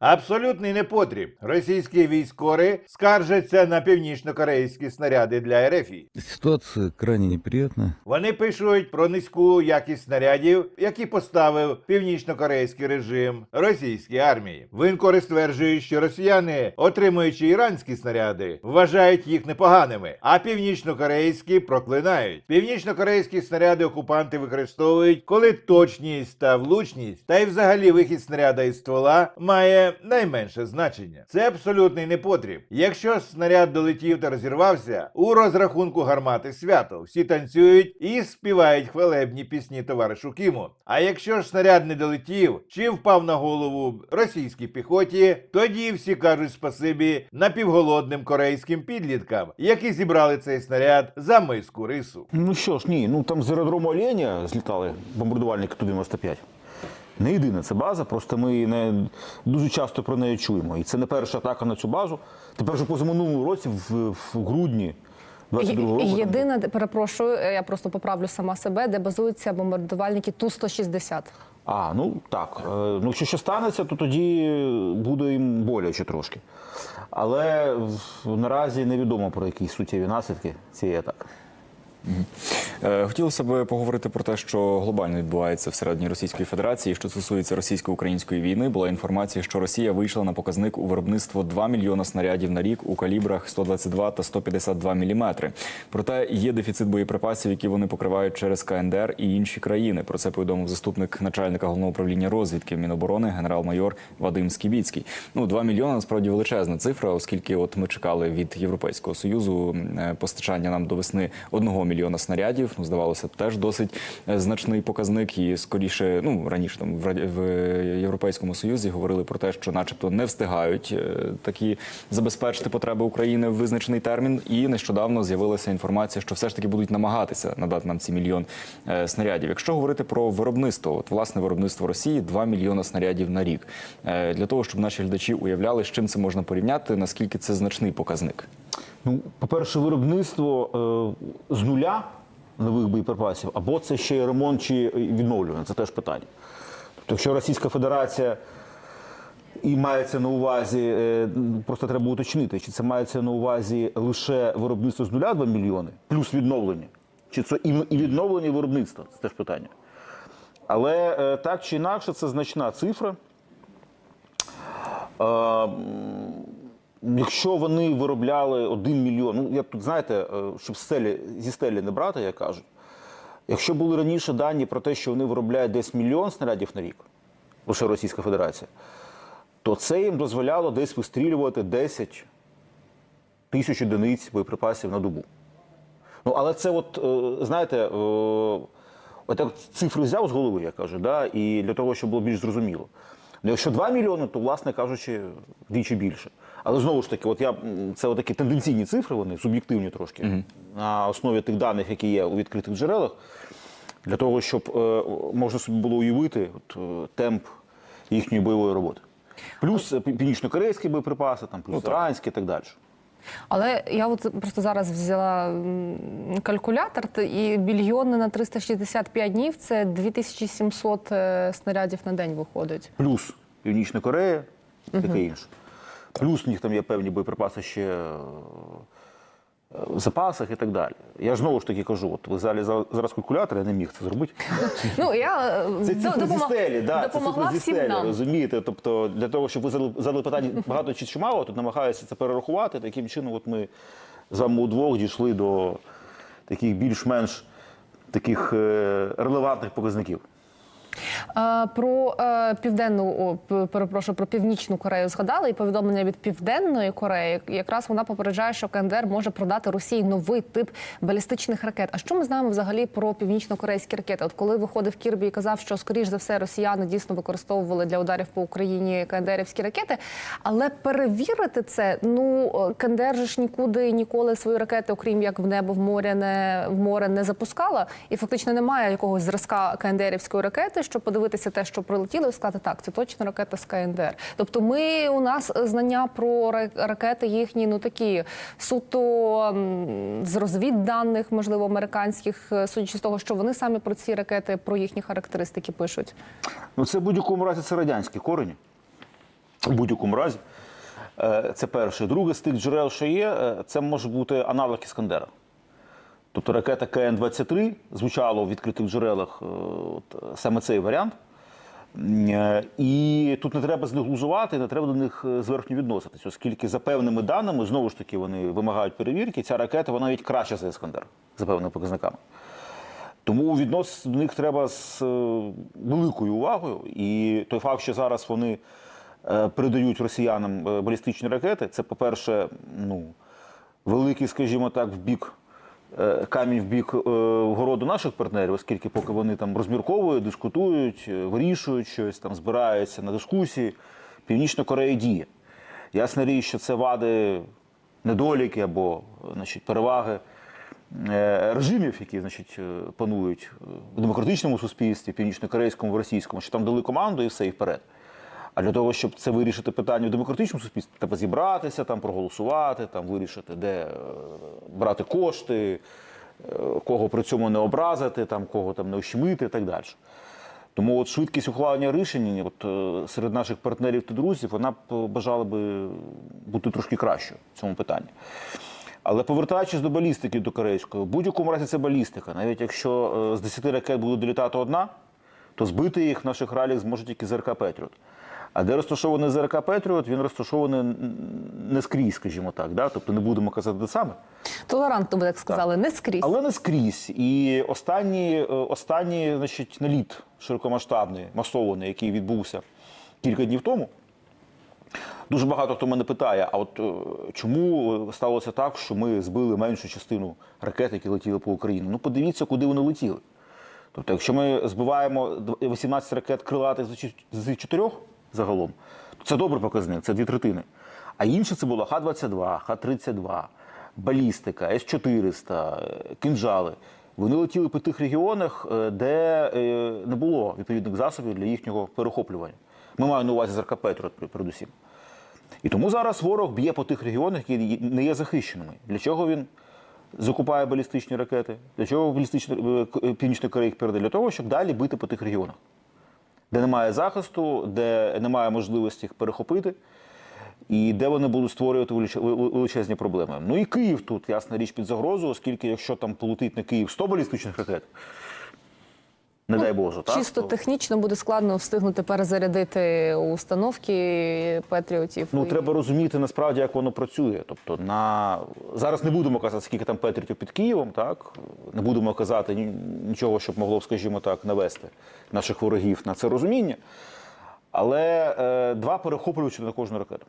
Абсолютний непотріб. Російські військові скаржаться на північно-корейські снаряди для Ерефії. Ситуация крайне неприятная. Вони пишуть про низьку якість снарядів, які поставив північно-корейський режим російській армії. Винкори стверджують, що росіяни, отримуючи іранські снаряди, вважають їх непоганими, а північно-корейські проклинають. Північно-корейські снаряди окупанти використовують, коли точність та влучність, та й взагалі вихід снаряда із ствола має найменше значення. Це абсолютний непотріб. Якщо снаряд долетів та розірвався, у розрахунку гармати свято. Всі танцюють і співають хвалебні пісні товаришу Кіму. А якщо ж снаряд не долетів чи впав на голову російській піхоті, тоді всі кажуть спасибі напівголодним корейським підліткам, які зібрали цей снаряд за миску рису. Ну що ж, ні, ну там з аеродрому Оленя злітали бомбардувальники Ту-95. Не єдина це база, просто ми не дуже часто про неї чуємо. І це не перша атака на цю базу. Тепер вже позаминулому році, в, в грудні 22-го року. Єдине, де- перепрошую, е, я просто поправлю сама себе, де базуються бомбардувальники Ту-160. А, ну так. Е, Ну, якщо що станеться, то тоді буде їм боляче трошки. Але наразі невідомо про якісь суттєві наслідки цієї атаки. Е, Хотілося б поговорити про те, що глобально відбувається всередині Російської Федерації. Що стосується російсько-української війни, була інформація, що Росія вийшла на показник у виробництво 2 мільйона снарядів на рік у калібрах 122 та 152 міліметри. Проте є дефіцит боєприпасів, які вони покривають через КНДР і інші країни. Про це повідомив заступник начальника головного управління розвідки Міноборони генерал-майор Вадим Скібіцький. Ну 2 мільйони насправді величезна цифра, оскільки от ми чекали від Європейського союзу е, постачання нам до весни 1 мільйона снарядів. Ну, здавалося теж досить е, значний показник. І скоріше, ну раніше там в Європейському Союзі говорили про те, що, начебто, не встигають е, такі забезпечити потреби України в визначений термін. І нещодавно з'явилася інформація, що все ж таки будуть намагатися надати нам ці мільйон е, снарядів. Якщо говорити про виробництво, от власне виробництво Росії 2 мільйона снарядів на рік. Для того, щоб наші глядачі уявляли, з чим це можна порівняти, наскільки це значний показник. Ну, по-перше, виробництво е, з нуля нових боєприпасів, або це ще й ремонт чи відновлювання, це теж питання. Тобто, якщо Російська Федерація і мається на увазі, е, просто треба уточнити, чи це мається на увазі лише виробництво з нуля 2 мільйони, плюс відновлення, чи це і відновлення і виробництво, це теж питання. Але е, так чи інакше, це значна цифра. Якщо вони виробляли 1 мільйон, ну я тут знаєте, е, щоб стелі, зі стелі не брати, як кажуть. Якщо були раніше дані про те, що вони виробляють десь мільйон снарядів на рік, лише Російська Федерація, то це їм дозволяло десь вистрілювати 10 тисяч одиниць боєприпасів на добу. Ну, але це, от, е, знаєте, е, отак цифру взяв з голови, я кажу, да, і для того, щоб було більш зрозуміло. Ну, якщо 2 мільйони, то, власне кажучи, двічі більше. Але знову ж таки, от я, це такі тенденційні цифри, вони суб'єктивні трошки, на основі тих даних, які є у відкритих джерелах, для того, щоб е, можна собі було уявити от, е, темп їхньої бойової роботи. Плюс е, північно-корейські боєприпаси, там, плюс іранські і так далі. Але я от просто зараз взяла калькулятор, і мільйони на 365 днів це 2700 е, снарядів на день виходить. плюс Північна Корея, таке інше. Плюс у них там є певні боєприпаси ще запасах і так далі. Я ж знову ж таки кажу, от ви взяли зараз калькулятор, я не міг це зробити. Ну я е, Це цифри зі стелі, да, це цифри зі стелі, розумієте? Тобто для того, щоб ви задали, питання багато чи чи мало, тут намагаюся це перерахувати. Таким чином, от ми з вами удвох дійшли до таких більш-менш таких е, релевантних показників. Е, Про е, південну перепрошую, про північну Корею згадали і повідомлення від південної Кореї. Якраз вона попереджає, що КНДР може продати Росії новий тип балістичних ракет. А що ми знаємо взагалі про північно-корейські ракети? От коли виходив Кірбі і казав, що скоріш за все росіяни дійсно використовували для ударів по Україні КНДРівські ракети, але перевірити це ну КНДР же ж нікуди ніколи свої ракети, окрім як в небо, в море не в море не запускала, і фактично немає якогось зразка КНДРівської ракети, щоб подивитися те, що прилетіло, і сказати, так, це точно ракета з КНДР. Тобто, ми у нас знання про ра- ракети їхні, ну такі суто з розвідданих, можливо, американських, е, судячи з того, що вони самі про ці ракети, про їхні характеристики пишуть. Ну, це в будь-якому разі це радянські корені. в будь-якому разі. Е, Це перше. Друге, з тих джерел, що є, е, це може бути аналог Іскандера. Тобто ракета КН-23 звучало в відкритих джерелах е, от, саме цей варіант. Е, І тут не треба з них глузувати, не треба до них е, зверхньо відноситись, оскільки за певними даними, знову ж таки, вони вимагають перевірки, ця ракета вона навіть краща за Іскандер, за певними показниками. Тому відноситися до них треба з великою увагою. І той факт, що зараз вони передають росіянам балістичні ракети, це, по-перше, ну, великий, скажімо так, в бік. Е, Камінь в бік е, городу наших партнерів, оскільки поки вони там розмірковують, дискутують, е, вирішують щось, там збираються на дискусії, Північна Корея діє. Ясна річ, що це вади, недоліки або значить, переваги режимів, які значить, панують в демократичному суспільстві, північно-корейському, в російському, що там дали команду і все, і вперед. А для того, щоб це вирішити питання в демократичному суспільстві, треба зібратися, там, проголосувати, там, вирішити, де е, брати кошти, е, кого при цьому не образити, там, кого там не ощемити і так далі. Тому от швидкість ухвалення рішень от, е, серед наших партнерів та друзів вона б бажала би бути трошки кращою в цьому питанні. Але повертаючись до балістики до корейської, в будь-якому разі це балістика. Навіть якщо з 10 ракет буде долітати одна, то збити їх в наших раліях зможе тільки ЗРК Петріот. А де розташований ЗРК Петріот, він розташований не скрізь, скажімо так. Да? Тобто не будемо казати де саме. Толерантно, ви так сказали, не скрізь. Але не скрізь. І останній, е, останній значить, наліт широкомасштабний, масований, який відбувся кілька днів тому. Дуже багато хто мене питає: а от е, чому сталося так, що ми збили меншу частину ракет, які летіли по Україні? Ну, подивіться, куди вони летіли. Тобто, якщо ми збиваємо 18 ракет крилатих з чотирьох загалом, це добрий показник, це дві третини. А інше це було Х-22, Х-32, балістика, С-400, е, кинжали. Вони летіли по тих регіонах, е, де е, не було відповідних засобів для їхнього перехоплювання. Ми маємо на увазі ЗРК «Петріот» передусім. І тому зараз ворог б'є по тих регіонах, які не є захищеними. Для чого він закупає балістичні ракети? Для чого балістичні е, Північна Корея їх передає? Для того, щоб далі бити по тих регіонах, де немає захисту, де немає можливості їх перехопити, і де вони будуть створювати велич- величезні проблеми. Ну і Київ тут, ясна річ, під загрозу, оскільки якщо там полетить на Київ 100 балістичних ракет, не дай Боже, так? Чисто технічно буде складно встигнути перезарядити установки патріотів. Ну, І- треба розуміти насправді, як воно працює. Тобто, на зараз не будемо казати, скільки там Петрітів під Києвом, так не будемо казати нічого, щоб могло скажімо так, навести наших ворогів на це розуміння. Але е, два перехоплювачі на кожну ракету.